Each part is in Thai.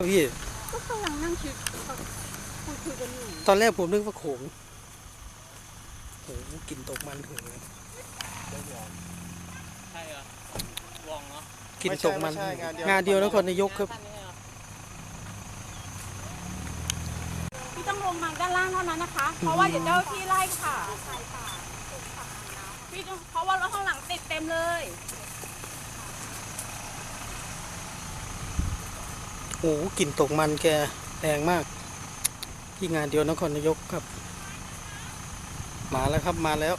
พี่ก็กำลังนั่งคิดคุยคุยกันอยู่ตอนแรกผมนึกว่าโขงโอ้โหกลินตกมันถึงเลยใช่เหรอวองเนาะกลินตกมัน ไม่ใช่ไม่ใช่งางานนเดีเดียยววนครนายกครับพี่ต้องลงมาด้านล่างเท่านั้นนะคะ เพราะว่าเดี๋ยวเจ้าที่ไล่ค่ะพี่ต้องเพราะว่ารถข้างหลังติดเต็มเลย โอ้โหกลิ่นตกมันแกแรงมาก ที่งานเดียวนครนายกครับ มาแล้วครับมาแล้ว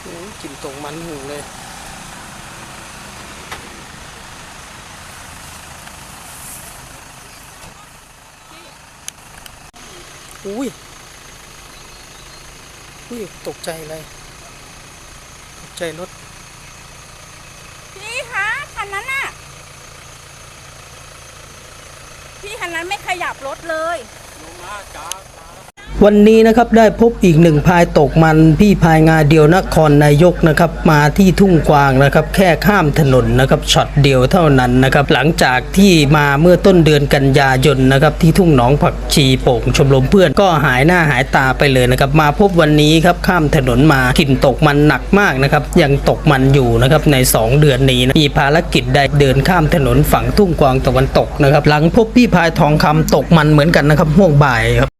โอ้โหกลิ่นตกมันหึงเลยอุ้ยอุ้ยตกใจเลย ใจรถ พี่คะคันนั้นน่ะ พี่คันนั้นไม่ขยับรถเลย ลงมาจ้า วันนี้นะครับได้พบอีกหนึ่งพายตกมันพี่พายงาเดียวนครนายกนะครับมาที่ทุ่งกวางนะครับแค่ข้ามถนนนะครับช็อตเดียวเท่านั้นนะครับหลังจากที่มาเมื่อต้นเดือนกันยายนนะครับที่ทุ่งหนองผักชีโป่งชมรมเพื่อนก็หายหน้าหายตาไปเลยนะครับมาพบวันนี้ครับข้ามถนนมากลิ่นตกมันหนักมากนะครับยังตกมันอยู่นะครับใน 2 เดือนนี้นะมีภารกิจได้เดินข้ามถนนฝั่งทุ่งกวางตะวันตกนะครับหลังพบพี่พายทองคำตกมันเหมือนกันนะครับห่วงบ่ายครับ